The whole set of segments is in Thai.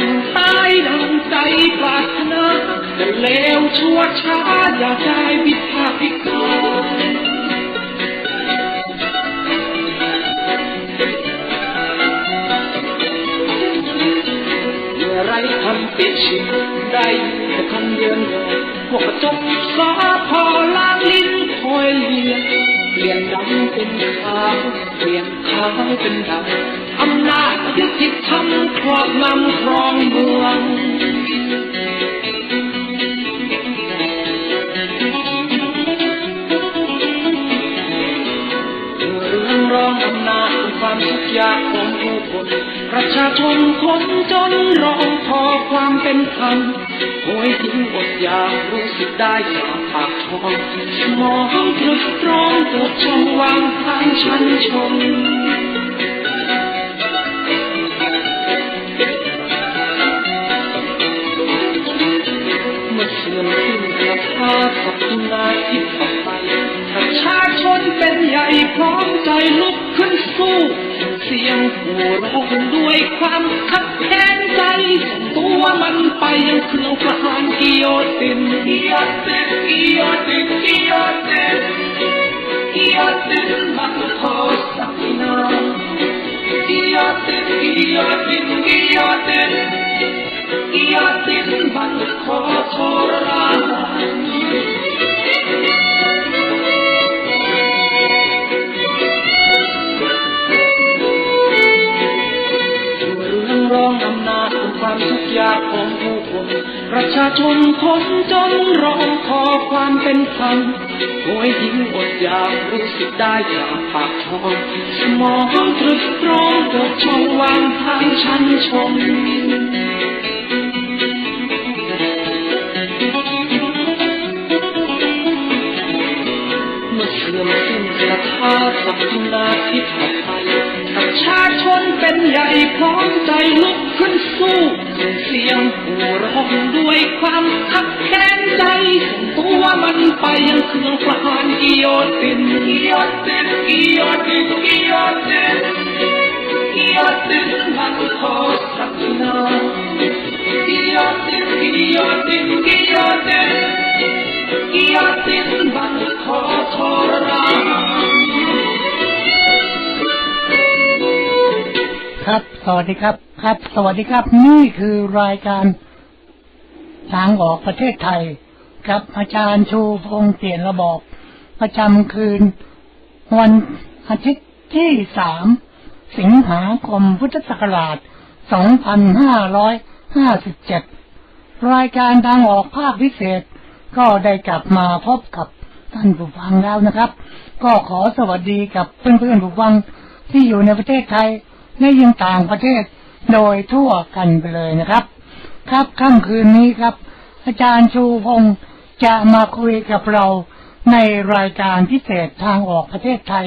เป็นสั่งตายดังใจปรารถนาจะเลวชั่วช้าอย่าได้วิพากษ์วิจารณ์เมื่อไรทำปิดชิมได้แต่คำเยินยอพวกกระจกสาพอล้างลิ้นคอยเลียเปลี่ยนดำเป็นขาวเปลี่ยนขาวเป็นดำ ยุติธรรมครอบงำครองเมืองเรื่องร้องอำนาจเป็นความทุกข์ยากของผู้คนประชาชนคนจนร้องขอความเป็นธรรมโอยทิ้งอดอยากรู้สึกได้จากปากท้องมองตรึกตรองเกิดช่องวางทางชันชน ศรัทธาศักดิ์นาที่ต่อไปประชาชนเป็นใหญ่พร้อมใจลุกขึ้นสู้ เสียงหัวเราะด้วยความขัดแค้นใจตัวมันไปยังเครื่องประหารกิโยตินกิโยตินกิโยตินกิโยตินกิโยตินมันขอสักนากิโยตินกิโยตินกิโยตินกิโยตินมันขอทรมาน ประชาชนคนจนร้องขอความเป็นธรรมโอยหิวอดอยากรู้สึกได้จากปากท้องสมองตรึกตรองเกิดช่องว่างทางชั้นชมเมื่อเสื่อมสิ้นศรัทธาศักดิ์นาที่ผ่านไป ประชาชนเป็นใหญ่พร้อมใจลุกขึ้นสู้ส่งเสียงหัวเร้องด้วยความขับแค้นใจส่งตัวมันไปยังเครื่องประหารกิโยตินกิโยตินกิโยตินกิโยตินกิโยตินมันขอสักนากิโยตินกิโยตินกิโยตินกิโยติน ครับ สวัสดีครับ ครับ สวัสดีครับ นี่คือรายการทางออกประเทศไทยกับอาจารย์ชูพงษ์เปลี่ยนระบอบประจำคืน วันอาทิตย์ที่สามสิงหาคมพุทธศักราช 2557 รายการทางออกภาคพิเศษ ก็ได้กลับมาพบกับท่านผู้ฟังแล้วนะครับ ก็ขอสวัสดีกับเพื่อนๆผู้ฟังที่อยู่ในประเทศไทย และยังต่างประเทศโดยทั่วกันไปเลยนะครับ ครับค่ำคืนนี้ครับ อาจารย์ชูพงศ์จะมาคุยกับเราในรายการพิเศษทางออกประเทศไทย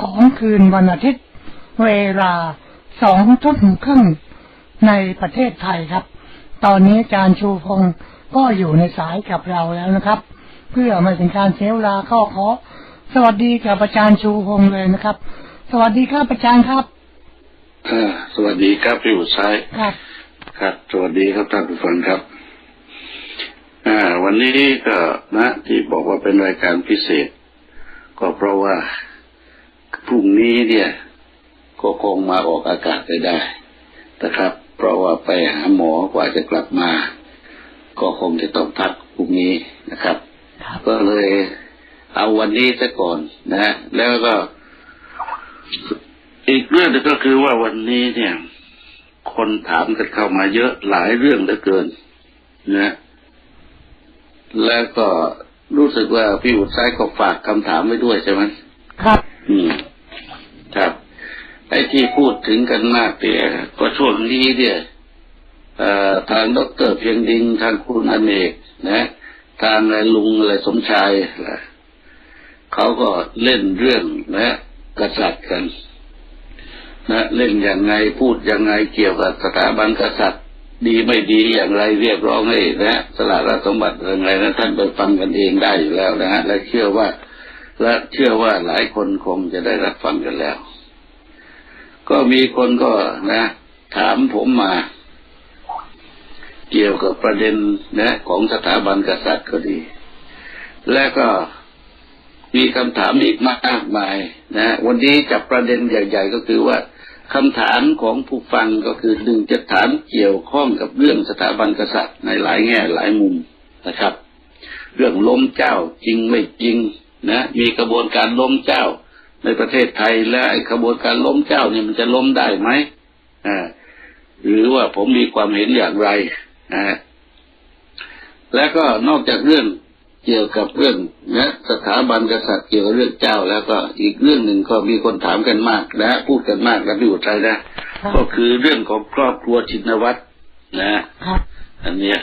ของคืนวันอาทิตย์ เวลาสองทุ่มครึ่งในประเทศไทยครับ ตอนนี้อาจารย์ชูพงศ์ก็อยู่ในสายกับเราแล้วนะครับ เพื่อไม่เป็นการเสียเวลาก็ขอสวัสดีกับอาจารย์ชูพงศ์เลยนะครับ สวัสดีครับอาจารย์ครับ สวัสดีครับพี่อุชัยครับครับ สวัสดีครับท่านผู้ฟังครับ อ่า วันนี้ก็นะที่บอกว่าเป็นรายการพิเศษ ก็เพราะว่าพรุ่งนี้เนี่ย ก็คงมาออกอากาศได้ได้นะครับ เพราะว่าไปหาหมอกว่าจะกลับมา ก็คงจะต้องพักพรุ่งนี้นะครับครับก็เลยเอาวันนี้ซะก่อนนะ แล้วก็ อีกเรื่องหนึงก็คือว่าวันนี้เนี่ย คนถามกันเข้ามาเยอะหลายเรื่องเหลือเกินนะแล้วก็รู้สึกว่าพี่อุดไซก็ฝากคำถามไว้ด้วยใช่ไหมครับ อืม ครับไอ้ที่พูดถึงกันมากเนี่ยก็ช่วงนี้เนี่ยเอ่อทางดอกเตอรเพียงดิงทางคุณอเนกนะทางอะไรลุงอะไรสมชายนะเขาก็เล่นเรื่องนะกษัตริย์กัน นะเล่นอย่างไงพูดอยังไงเกี่ยวกับสถาบันกษัตริย์ ดีไม่ดีอย่างไรเรียกร้องให้นะสละราชสมบัติอย่างไรนะท่านไปฟังกันเองได้อยู่แล้วนะฮะและเชื่อว่า และเชื่อว่าหลายคนคงจะได้รับฟังกันแล้ว ก็มีคนก็นะ ถามผมมา เกี่ยวกับประเด็นนะ ของสถาบันกษัตริย์ก็ดี และก็มีคำถามอีกมากมายนะวันนี้จับประเด็นใหญ่ ๆ ก็คือว่า คำถามของผู้ฟังก็คือหนึ่งจะถามเกี่ยวข้องกับเรื่องสถาบันกษัตริย์ในหลายแง่หลายมุมนะครับ เรื่องล้มเจ้าจริงไม่จริงนะมีกระบวนการล้มเจ้าในประเทศไทยและไอ้กระบวนการล้มเจ้าเนี่ยมันจะล้มได้ไหมอ่าหรือว่าผมมีความเห็นอย่างไรนะฮะและก็นอกจากเรื่อง เกี่ยวกับเรื่องนะสถาบันกษัตริย์เกี่ยวกับเรื่องเจ้าแล้วก็อีกเรื่องหนึ่งก็มีคนถามกันมากนะพูดกันมากนะพี่อุทัยนะครับก็คือเรื่องของครอบครัวชินวัตรนะครับอันเนี้ย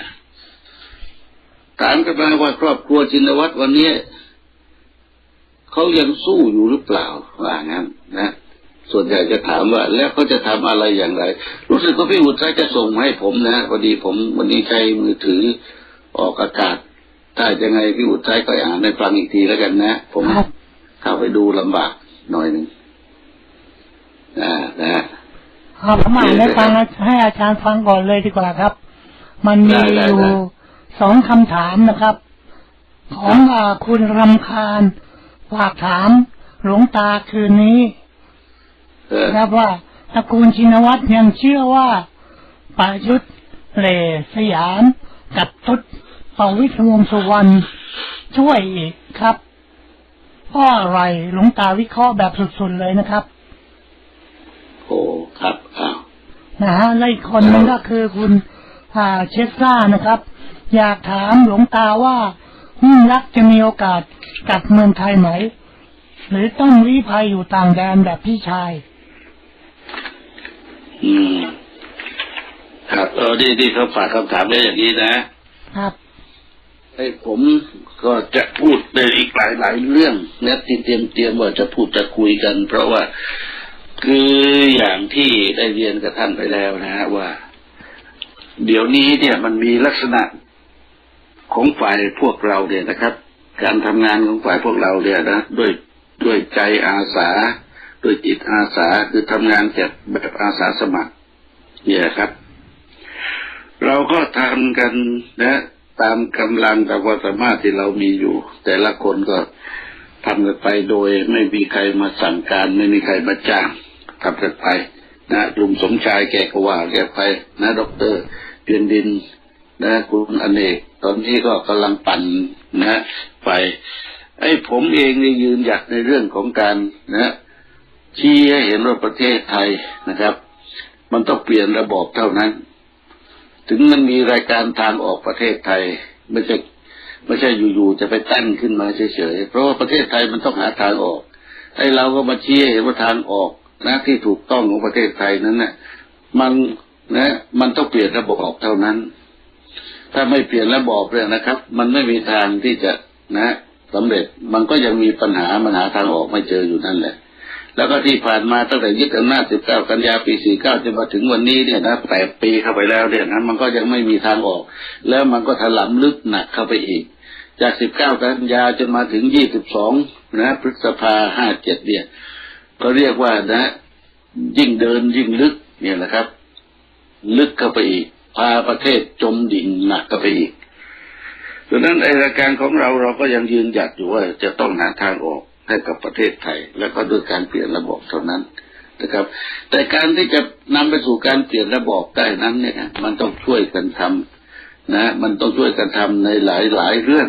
ถามกันมาว่าครอบครัวชินวัตรวันนี้เขายังสู้อยู่หรือเปล่าว่างั้นนะส่วนใหญ่จะถามว่า แล้วเขาจะทำอะไรอย่างไร รู้สึกว่าพี่อุทัยจะส่งมาให้ผมนะพอดีผมวันนี้ใช้มือถือออกอากาศ ถ้ายังไงพี่อุทัยก็อ่านให้ฟังอีกทีแล้วกันนะ ผมครับเข้าไปดูลำบากหน่อยหนึ่งนะนะครับผมอ่านให้ฟังให้อาจารย์ฟังก่อนเลยดีกว่าครับ มันมีได้ได้อยู่ได้สองคำถามนะครับ ของอาคุณรำคาญฝากถามหลวงตาคืนนี้เออนะครับว่าตระกูลชินวัตรยังเชื่อว่าประยุทธ์เหล่สยามกับทุต ประวิตรวงษ์สุวรรณช่วยอีกครับเพราะอะไรหลวงตาวิเคราะห์แบบสุดๆเลยนะครับ โอ้ครับอ้าวนะฮะและอีกคนหนึงก็คือคุณอ่าเชสซ่านะครับ อยากถามหลวงตาว่ายิ่งรักษณ์จะมีโอกาสกลับเมืองไทยไหม หรือต้องลี้ภัยอยู่ต่างแดนแบบพี่ชาย อืม ครับเออดีดีเขาฝากคำถามไว้อย่างนี้นะครับ ไอ้ผมก็จะพูดในอีกหลายหลายๆเรื่องนะที่เตรียมเตรียมว่าจะพูดจะคุยกัน เพราะว่าคืออย่างที่ได้เรียนกับท่านไปแล้วนะฮะว่า เดี๋ยวนี้เนี่ยมันมีลักษณะของฝ่ายพวกเราเนี่ยนะครับ การทำงานของฝ่ายพวกเราเนี่ยนะด้วยด้วยใจอาสาด้วยจิตอาสาคือทำงานแบบแบบอาสาสมัคร เนี่ยครับ เราก็ทำกันนะ ตามกำลังตามความสามารถที่เรามีอยู่ แต่ละคนก็ทำกันไปโดยไม่มีใครมาสั่งการ ไม่มีใครมาจ้างทำกันไปนะลุงสมชายแกก็ว่าแกไป นะด็อกเตอร์เพียนดิน นะคุณอเนกตอนนี้ก็กำลังปั่นนะ ไป ไอ้ผมเองนี่ยืนหยัดในเรื่องของการนะชี้ให้เห็นว่าประเทศไทยนะครับ มันต้องเปลี่ยนระบอบเท่านั้น ถึงมันมีรายการทางออกประเทศไทยไม่ใช่ไม่ใช่อยู่ๆจะไปตั้งขึ้นมาเฉยๆเพราะว่าประเทศไทยมันต้องหาทางออกไอ้เราก็มาชี้เห็นว่าทางออกนะที่ถูกต้องของประเทศไทยนั้นน่ะมันนะมันต้องเปลี่ยนระบบเท่านั้น ถ้าไม่เปลี่ยนระบอบเลยนะครับ มันไม่มีทางที่จะนะสำเร็จมันก็ยังมีปัญหามันหาทางออกไม่เจออยู่นั่นแหละ แล้วก็ที่ผ่านมาตั้งแต่ยึดอำนาจ 19 กันยาปี 49 จนมาถึงวันนี้เนี่ยนะ 8 ปีเข้าไปแล้วเนี่ยนะ มันก็ยังไม่มีทางออก แล้วมันก็ถลำลึกหนักเข้าไปอีก จาก 19 กันยาจนมาถึง 22 นะพฤษภา 57 เนี่ย ก็เรียกว่านะ ยิ่งเดินยิ่งลึก เนี่ยนะครับ ลึกเข้าไปอีก พาประเทศจมดิ่งหนักเข้าไปอีกดังนั้นไอรายการของเราเราก็ยังยืนหยัดอยู่ว่าจะต้องหาทางออก ให้กับประเทศไทย แล้วก็ด้วยการเปลี่ยนระบบเท่านั้นนะครับ แต่การที่จะนำไปสู่การเปลี่ยนระบบได้นั้นเนี่ยมันต้องช่วยกันทำนะ มันต้องช่วยกันทำในหลายหลายเรื่อง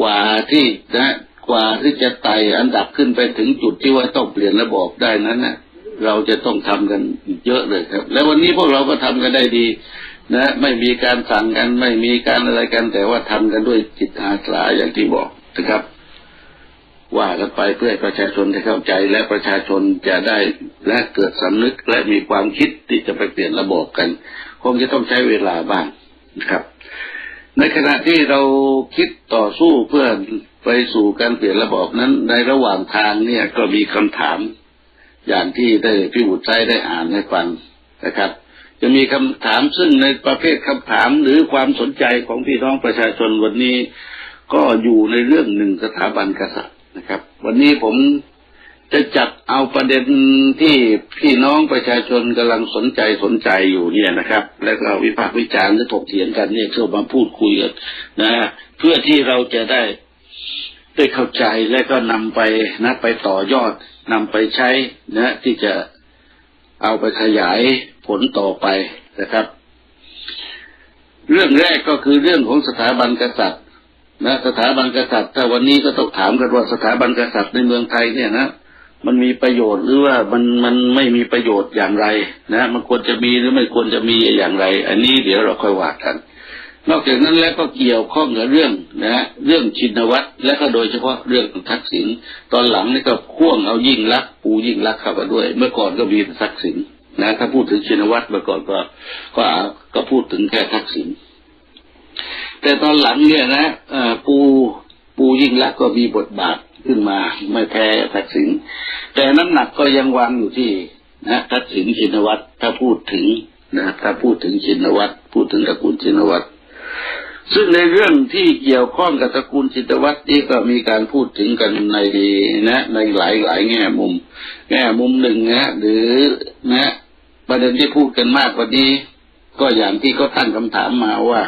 กว่าที่นะกว่าที่จะไต่อันดับขึ้นไปถึงจุดที่ว่าต้องเปลี่ยนระบบได้นั้นนะเราจะต้องทำกันอีกเยอะเลยครับ แล้ววันนี้พวกเราก็ทำกันได้ดีนะไม่มีการสั่งกันไม่มีการอะไรกัน แต่ว่าทำกันด้วยจิตอาสาอย่างที่บอกนะครับ ว่ากันไปเพื่อให้ประชาชนได้เข้าใจ และประชาชนจะได้และเกิดสำนึกและมีความคิดที่จะไปเปลี่ยนระบบกัน คงจะต้องใช้เวลาบ้างนะครับ ในขณะที่เราคิดต่อสู้เพื่อไปสู่การเปลี่ยนระบบนั้น ในระหว่างทางเนี่ยก็มีคำถาม อย่างที่ได้พี่บุตรใจได้อ่านให้ฟังนะครับจะมีคำถามซึ่งในประเภทคำถามหรือความสนใจของพี่น้องประชาชนวันนี้ ก็อยู่ในเรื่องหนึ่งสถาบันกษัตริย์ นะครับ วันนี้ผมจะจับเอาประเด็นที่พี่น้องประชาชนกำลังสนใจสนใจอยู่เนี่ยนะครับ แล้วก็วิพากษ์วิจารณ์หรือถกเถียงกันเนี่ยเข้ามาพูดคุยกันนะเพื่อที่เราจะได้ได้เข้าใจและก็นำไปนะไปต่อยอดนำไปใช้นะที่จะเอาไปขยายผลต่อไปนะครับ เรื่องแรกก็คือเรื่องของสถาบันกษัตริย์ นะสถาบันกษัตริย์ถ้าวันนี้ก็ต้องถามกันว่าสถาบันกษัตริย์ในเมืองไทยเนี่ยนะมันมีประโยชน์หรือว่ามันมันไม่มีประโยชน์อย่างไร นะ มันควรจะมีหรือไม่ควรจะมีอย่างไร อันนี้เดี๋ยวเราค่อยว่ากัน นอกจากนั้นแล้วก็เกี่ยวข้องกับเรื่องนะเรื่องชินวัตรและก็โดยเฉพาะเรื่องทักษิณตอนหลังนี่ก็พ่วงเอายิ่งรักปูยิ่งรักเข้ามาด้วย เมื่อก่อนก็มีทักษิณนะถ้าพูดถึงชินวัตรเมื่อก่อนก็ก็ก็พูดถึงแค่ทักษิณ แต่ตอนหลังเนี่ยนะเอ่ปูปูยิ่งลักก็มีบทบาทขึ้นมาไม่แพ้ทักษิณแต่น้ำหนักก็ยังวางอยู่ที่นะทักษิณชินวัตรถ้าพูดถึงนะถ้าพูดถึงชินวัตรพูดถึงตระกูลชินวัตรซึ่งในเรื่องที่เกี่ยวข้องกับตระกูลชินวัตรนี่ก็มีการพูดถึงกันในนะ ในหลายหลายแง่มุม แง่มุมหนึ่งนะหรือนะ ประเด็นที่พูดกันมากกว่านี้ ก็อย่างที่เขาตั้งคำถามมาว่า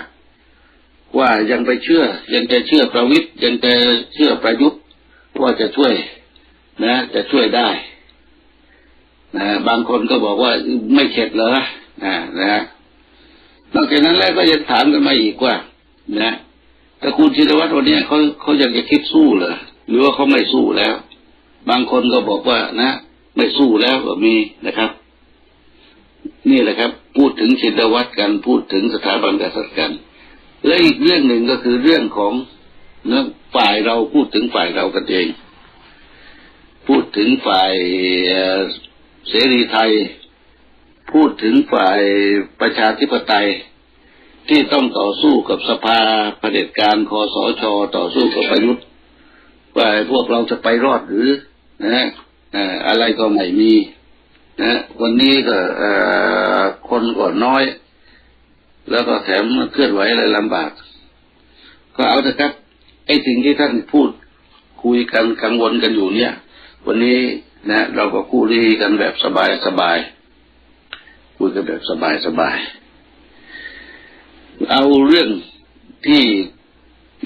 ว่ายังไปเชื่อ ยังจะเชื่อประวิตรยังจะเชื่อประยุทธ์ว่าจะช่วย นะ จะช่วยได้นะบางคนก็บอกว่าไม่เข็ดเหรอนะนะนอกจากนั้นแล้วก็ยังถามกันมาอีกว่า นะตระกูลชินวัตรวันนี้เขาเขายังจะคิดสู้เหรอหรือว่าเขาไม่สู้แล้ว บางคนก็บอกว่านะไม่สู้แล้วก็มีนะครับ นี่แหละครับ พูดถึงชินวัตรกันพูดถึงสถาบันกษัตริย์กัน และอีกเรื่องหนึ่งก็คือเรื่องของเรื่องฝ่ายเราพูดถึงฝ่ายเรากันเอง พูดถึงฝ่ายเสรีไทย พูดถึงฝ่ายประชาธิปไตยที่ต้องต่อสู้กับสภาเผด็จการคอสชต่อสู้กับประยุทธ์ว่าพวกเราจะไปรอดหรือนะอะไรก็ไม่มีนะวันนี้ก็เอ่อคนก็น้อย แล้วก็แถมเคลื่อนไหวอะไรลำบาก ก็เอาเถอะครับ ไอ้สิ่งที่ท่านพูดคุยกันกังวลกันอยู่เนี่ย วันนี้นะ เราก็คู่รีกันแบบสบายสบายคุยกันแบบสบายสบาย เอาเรื่องที่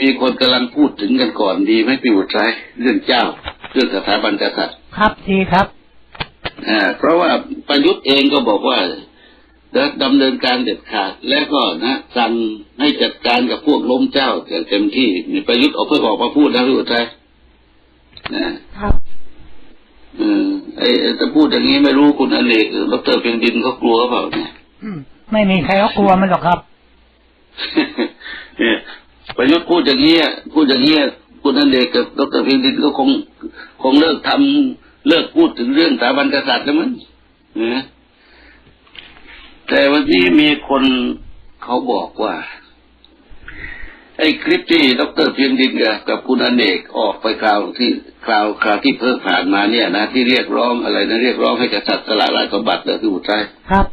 มีคนกำลังพูดถึงกันก่อนดีไหมพี่บุตรชัยเรื่องเจ้า เรื่องสถาบันกษัตริย์ ครับดีครับอ่าเพราะว่าประยุทธ์เองก็บอกว่า จะดำเนินการเด็ดขาด และก็นะสั่งให้จัดการกับพวกล้มเจ้าอย่างเต็มที่นี่ประยุทธ์ออกเพื่อออกมาพูดนะพี่อุทัยนะครับเออไอ้จะพูดอย่างนี้ไม่รู้คุณอเนกหรือดรเพียงดินเขากลัวเปล่าเนี่ยอืมไม่มีใครเขากลัวมันหรอกครับเนี่ยประยุทธ์พูดอย่างนี้ยพูดอย่างนี้ยคุณอเนกกับดรเพียงดินก็คง คงเลิกทำเลิกพูดถึงเรื่องสถาบันกษัตริย์แล้วมั้งนะ แต่วันนี้มีคนเขาบอกว่า ไอ้คลิปที่ดรเพียงดินกับกับคุณอเนกออกไปคราวที่คราวคราวที่เพิ่งผ่านมาเนี่ยนะที่เรียกร้องอะไรนะเรียกร้องให้กษัตริย์สละราชสมบัติเหรอที่อุทัยครับ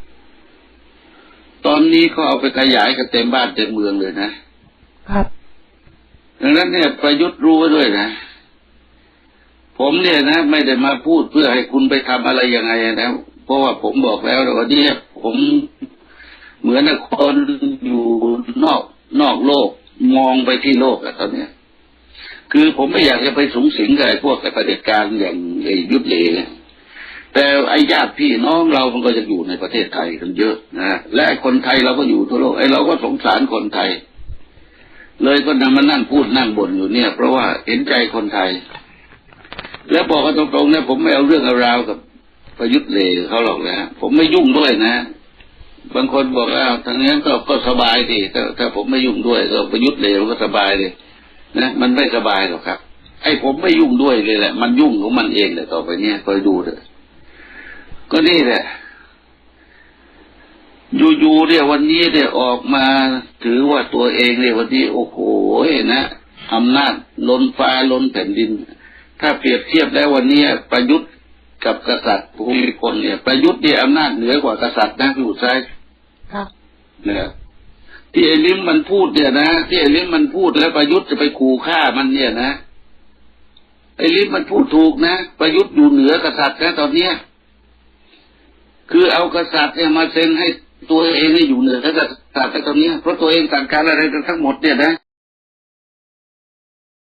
ตอนนี้เขาเอาไปขยายกันเต็มบ้านเต็มเมืองเลยนะ ครับ ดังนั้นเนี่ยประยุทธ์รู้ไว้ด้วยนะผมเนี่ยนะ ไม่ได้มาพูดเพื่อให้คุณไปทำอะไรยังไงนะ เพราะว่าผมบอกแล้วว่าเนี่ยผมเหมือนคนอยู่นอกนอกโลกมองไปที่โลกอะตอนเนี้ย คือผมไม่อยากจะไปสูงสิงกับไอ้พวกไอ้ประเด็จการอย่างไอ้ยุทธเลเนี่ยแต่ไอ้ญาติพี่น้องเรามันก็จะอยู่ในประเทศไทยกันเยอะนะและคนไทยเราก็อยู่ทั่วโลกไอ้เราก็สงสารคนไทย เลยก็นำมานั่งพูดนั่งบ่นอยู่เนี่ย เพราะว่าเห็นใจคนไทย แล้วบอกกันตรงๆนะผมไม่เอาเรื่องเอาราวกับ ประยุทธ์เลยเขาหรอกนะผมไม่ยุ่งด้วยนะ บางคนบอกว่าทางนี้ก็ก็สบายดีถ้าถ้าผมไม่ยุ่งด้วย ก็ประยุทธ์เลยมันก็สบายเลยนะมันไม่สบายหรอกครับไอ้ผมไม่ยุ่งด้วยเลยแหละ มันยุ่งของมันเองเลยต่อไปเนี้ยคอยดูเถอะก็นี่แหละอยู่ๆเนี่ยวันนี้เนี่ยออกมาถือว่าตัวเองเนี่ยวันนี้โอ้โหนะอำนาจล้นฟ้าล้นแผ่นดิน ถ้าเปรียบเทียบแล้ววันนี้ประยุทธ์ กับกษัตริย์ภูมิพลเนี่ย ประยุทธ์เนี่ยอำนาจเหนือกว่ากษัตริย์นะพี่อุทัยครับเนี่ยที่ไอ้ลิมมันพูดเนี่ยนะที่ไอ้ลิมมันพูดแล้วประยุทธ์จะไปขู่ฆ่ามันเนี่ยนะไอ้ลิฟมันพูดถูกนะประยุทธ์อยู่เหนือกษัตริย์นะตอนเนี้ยคือเอากษัตริย์เนี่ยมาเซ็นให้ตัวเองเนี่ยอยู่เหนือกษัตริย์แต่ตอนเนี้ยเพราะตัวเองสั่งการอะไรทั้งหมดเนี่ยนะ